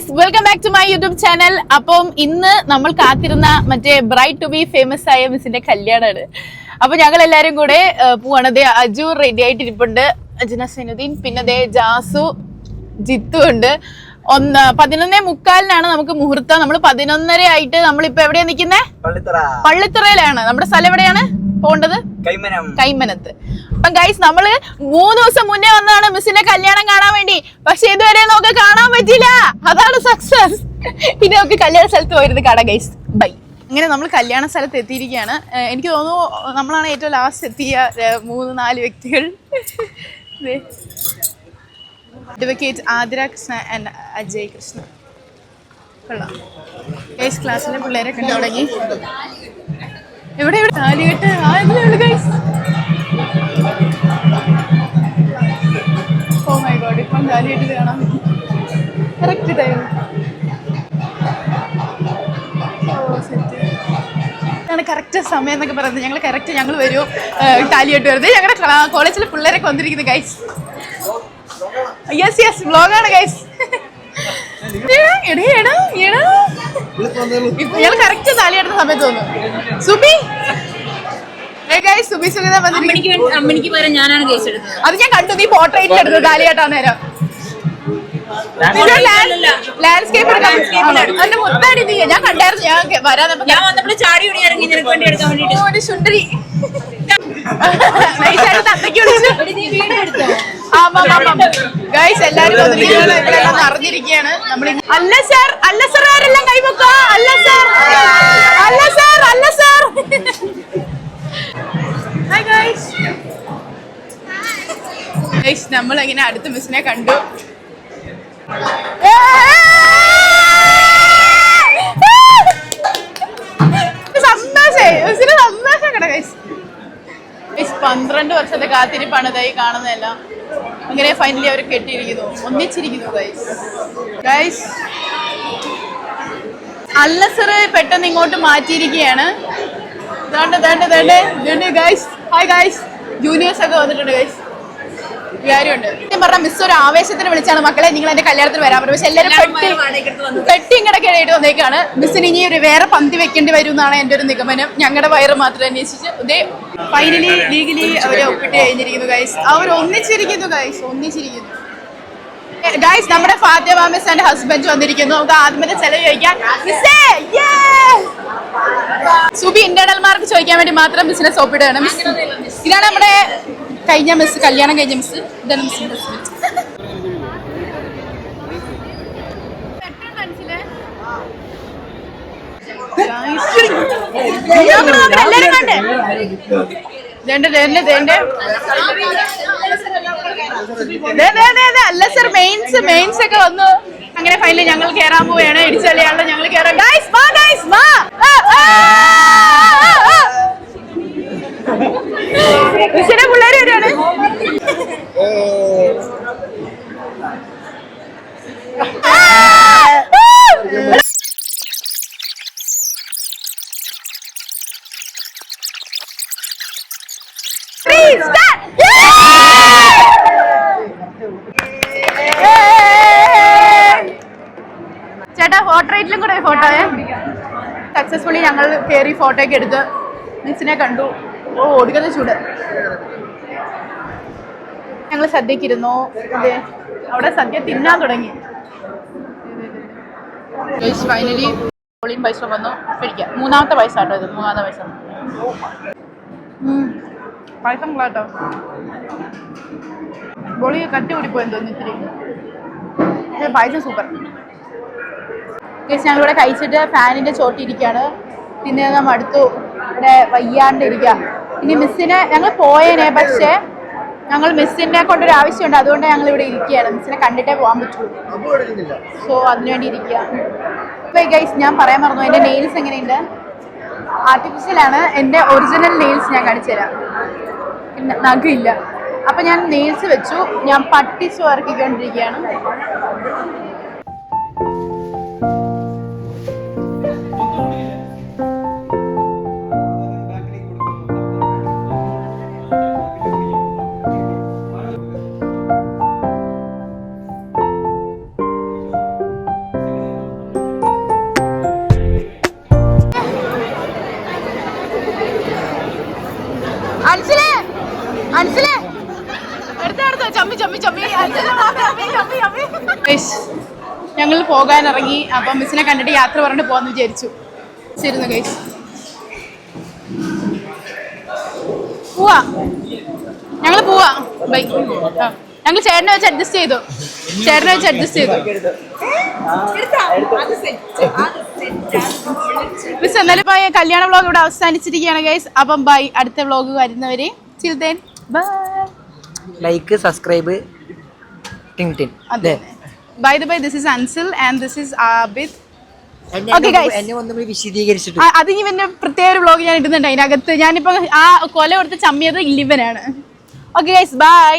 Guys welcome back to my YouTube channel അപ്പം ഇന്ന് നമ്മൾ കാത്തിരുന്ന മറ്റേ ബ്രൈറ്റ് ടു ബി ഫേമസ് ആയ മിസ്സിന്റെ കല്യാണമാണ് അപ്പൊ ഞങ്ങൾ എല്ലാരും കൂടെ പോവാണ്. അതെ അജു റെഡി ആയിട്ടിരിപ്പുണ്ട്. അജുന സൈനുദ്ദീൻ പിന്നെ ദേ ജാസു ജിത്തു ഉണ്ട്. ഒന്ന് പതിനൊന്നേ മുക്കാലിനാണ് നമുക്ക് മുഹൂർത്തം. നമ്മൾ പതിനൊന്നര ആയിട്ട് നമ്മളിപ്പോ എവിടെയാ നിക്കുന്നേ പള്ളിത്തറയിലാണ്. നമ്മുടെ സ്ഥലം എവിടെയാണ്? പോണ്ടത് കൈമനത്ത്. അപ്പം ഗൈസ് നമ്മൾ മൂന്ന് ദിവസം മുന്നേ വന്നതാണ് മിസ്സിന്റെ കല്യാണം കാണാൻ വേണ്ടി. പക്ഷെ ഇതുവരെ നമുക്ക് കാണാൻ പറ്റില്ല അതാണ് സക്സസ് ഇനി നമുക്ക് കല്യാണ സ്ഥലത്ത് പോയിരുന്നു കാണാം ഗൈസ് ബൈ ഇങ്ങനെ നമ്മൾ കല്യാണ സ്ഥലത്ത് എത്തിയിരിക്കുകയാണ്. എനിക്ക് തോന്നുന്നു നമ്മളാണ് ഏറ്റവും ലാസ്റ്റ് എത്തിയ മൂന്ന് നാല് വ്യക്തികൾ. Advocate Athira Krishna and Ajay Krishna. കൊള്ളാം. ഗൈസ് ക്ലാസ്സിലെ പിള്ളേരെ കണ്ടു തുടങ്ങി. എവിടെ എവിടെ? താലികെട്ട് oh my god correct time സമയം എന്നൊക്കെ പറയുന്നത്. ഞങ്ങൾ കറക്റ്റ് ഞങ്ങൾ വരും. ടാലിയായിട്ട് വരുന്നത്. ഞങ്ങളുടെ കോളേജിലെ പിള്ളേരൊക്കെ വന്നിരിക്കുന്നു ഗൈസ് യെസ് യെസ് വ്ളോഗാണ് ഗൈസ് എടാ എടാ എടാ. ഇയാൾ കറക്റ്റ് താലിയെടുത്ത സമയത്ത് തോന്നുന്നു സുബി? സുബി സുഗത അമ്മണിക്ക് പകരം ഞാനാണ് കേസ് എടുത്തത്. അത് ഞാൻ കണ്ടു നീ പോർട്രേറ്റ് എടുത്തു താലിയാട്ടാ നേരം. ലാൻഡ്സ്കേപ്പ് എന്റെ മുത്താടി നീ ഞാൻ കണ്ടായിരുന്നു ഞാൻ വരാൻ ഞാൻ വന്നപ്പോൾ ചാടി ഓടി ഇറങ്ങി നിനക്ക് വേണ്ടി എടുക്കാൻ വേണ്ടിട്ട് ഒരു സുന്ദരി തത്തയ്ക്ക് വിളിച്ചു. വന്നിരിക്കുകയാണ്. നമ്മൾ അല്ല. സാർ അല്ല സാർ ആരെല്ലാം കൈവക്കോ അല്ല സാർ. അല്ല സാർ അല്ല സാർ. ഹായ് ഗൈസ് ഗൈസ് നമ്മൾ ഇങ്ങനെ അടുത്ത മിസ്സിനെ കണ്ടു. സന്തോഷേ മിസ്സിന് സന്തോഷം കേട്ടോ ഗൈസ് പന്ത്രണ്ട് വർഷത്തെ കാത്തിരിപ്പാണ് ഇതായി കാണുന്നതെല്ലാം. ഇങ്ങനെ ഫൈനലി അവർ കെട്ടിയിരിക്കുന്നു. ഒന്നിച്ചിരിക്കുന്നു ഗൈസ് ഗൈസ് അല്ലസറ് പെട്ടെന്ന് ഇങ്ങോട്ട് മാറ്റിയിരിക്കുകയാണ്. ഗൈസ് ഹായ് ഗൈസ് ജൂനിയേഴ്സ് ഒക്കെ വന്നിട്ടുണ്ട് ഗൈസ് കാര്യമുണ്ട് ഞാൻ പറഞ്ഞ മിസ് ഒരു ആവേശത്തിന് വിളിച്ചാണ് മക്കളെ നിങ്ങൾ എന്റെ കല്യാണത്തിന് വരാൻ പറ്റും പക്ഷെ എല്ലാവരും പെട്ടി പെട്ടി ഇങ്ങടക്കിടയിട്ട് വന്നേക്കാണ്. മിസ്സിന് ഇനി ഒരു വേറെ പന്തി വെക്കേണ്ടി വരും എന്നാണ് എന്റെ ഒരു നിഗമനം. ഞങ്ങളുടെ വയറ് മാത്രം അന്വേഷിച്ച്. ഇതേ ഫൈനലി ലീഗലി അവരെ ഒപ്പിട്ട് കഴിഞ്ഞിരിക്കുന്നു ഗൈസ് അവർ ഒന്നിച്ചിരിക്കുന്നു ഗൈസ് ഒന്നിച്ചിരിക്കുന്നു. ഗൈസ് നമ്മുടെ ഫാത്തിയ മിസ് ആൻഡ് ഹസ്ബൻഡ് വന്നിരിക്കുന്നു. നമുക്ക് ആദ്യമേ ചെലവ് ചോദിക്കാം. മിസ്സേ സുബി ഇന്റേണൽ മാർക്ക് ചോദിക്കാൻ വേണ്ടി മാത്രം ബിസിനസ് ഒപ്പിടുകയാണ് ഇതാണ് നമ്മുടെ കഴിഞ്ഞ മിസ് കല്യാണം കഴിഞ്ഞ മിസ് ഇതാണ് ദേ, അല്ല സർ മെയിൻസ് മെയിൻസ് ഒക്കെ വന്നു. അങ്ങനെ ഫൈനലി ഞങ്ങൾ കേറാൻ പോവുകയാണ്. ഇടിച്ചളിയാണല്ലോ ഞങ്ങൾ കേറാം ഗൈസ് വാ ഗൈസ് വാ ആ, ആ, ആ, ആ. മിസ്സിന്റെ പിള്ളേര് വരികയാണ് ആ, ആ. Three, start! ചേട്ടാ പോർട്രേറ്റിലും കൂടെ ഫോട്ടോയെ സക്സസ്ഫുള്ളി ഞങ്ങൾ കയറി ഫോട്ടോ ഒക്കെ എടുത്ത് മിസ്സിനെ കണ്ടു. ഓ ഓടിക്കുന്ന ചൂട്. ഞങ്ങൾ സദ്യക്കിരുന്നു. അതെ. അവിടെ സദ്യ തിന്നാൻ തുടങ്ങി. ഫൈനലി പോളിയും പൈസ വന്നു. പിടിക്കാം മൂന്നാമത്തെ പൈസ കേട്ടോ ഇത്. മൂന്നാമത്തെ പൈസ. ഉം. കേട്ടോ ബോളി കട്ടി കൂടിപ്പോയെന്ന് തോന്നുന്നു ഇത്തിരി. പായസം സൂപ്പർ കേസ് ഞങ്ങളിവിടെ കഴിച്ചിട്ട് ഫാനിന്റെ ചോട്ടിരിക്കുകയാണ് പിന്നെ നമ്മൾ അടുത്തു ഇവിടെ വയ്യാണ്ടിരിക്കുക ഇനി മിസ്സിനെ ഞങ്ങൾ പോയേനെ പക്ഷേ ഞങ്ങൾ മിസ്സിനെ കൊണ്ടൊരു ആവശ്യമുണ്ട്. അതുകൊണ്ട് ഞങ്ങൾ ഇവിടെ ഇരിക്കുകയാണ്. മിസ്സിനെ കണ്ടിട്ടേ പോകാൻ പറ്റുള്ളൂ. സോ അതിനുവേണ്ടി ഇരിക്കുക ഗൈസ് ഞാൻ പറയാൻ മറന്നു. എന്റെ നെയിൽസ് എങ്ങനെയുണ്ട്? ആർട്ടിഫിഷ്യലാണ് എന്റെ ഒറിജിനൽ നെയിൽസ് ഞാൻ കാണിച്ചു തരാം. പിന്നെ നഖില്ല അപ്പം ഞാൻ നെയിൽസ് വെച്ചു. ഞാൻ പട്ടിച്ച് വർക്കിക്കൊണ്ടിരിക്കുകയാണ് ഞങ്ങൾ പോകാൻ ഇറങ്ങി അപ്പം മിസ്സിനെ കണ്ടിട്ട് യാത്ര പറഞ്ഞിട്ട് പോകാന്ന് വിചാരിച്ചു. ശരിന്നു ഗൈസ് പോവാ. ഞങ്ങൾ പോവാ. ബൈ. ഞങ്ങൾ ചേട്ടനെ വെച്ച് അഡ്ജസ്റ്റ് ചെയ്തു. ചേട്ടനെ വെച്ച് അഡ്ജസ്റ്റ് ചെയ്തു. മിസ് എന്നാലും ഇപ്പൊ ഈ കല്യാണ വ്ളോഗ് ഇവിടെ അവസാനിച്ചിരിക്കുകയാണ് ഗൈസ് അപ്പം ബൈ. അടുത്ത വ്ളോഗ് വരുന്നവരെ till then bye like subscribe ടിങ് അതെ. By the by this is Ansil and this is Abid അത് ഇവന്റെ പ്രത്യേക ഒരു വ്ളോഗ് ഞാൻ ഇടുന്നുണ്ട് അതിനകത്ത്. ഞാനിപ്പോ ആ കൊല കൊടുത്ത് ചമ്മിയത് ഇല്ലിവനാണ് ഓക്കെ ഗൈസ് ബൈ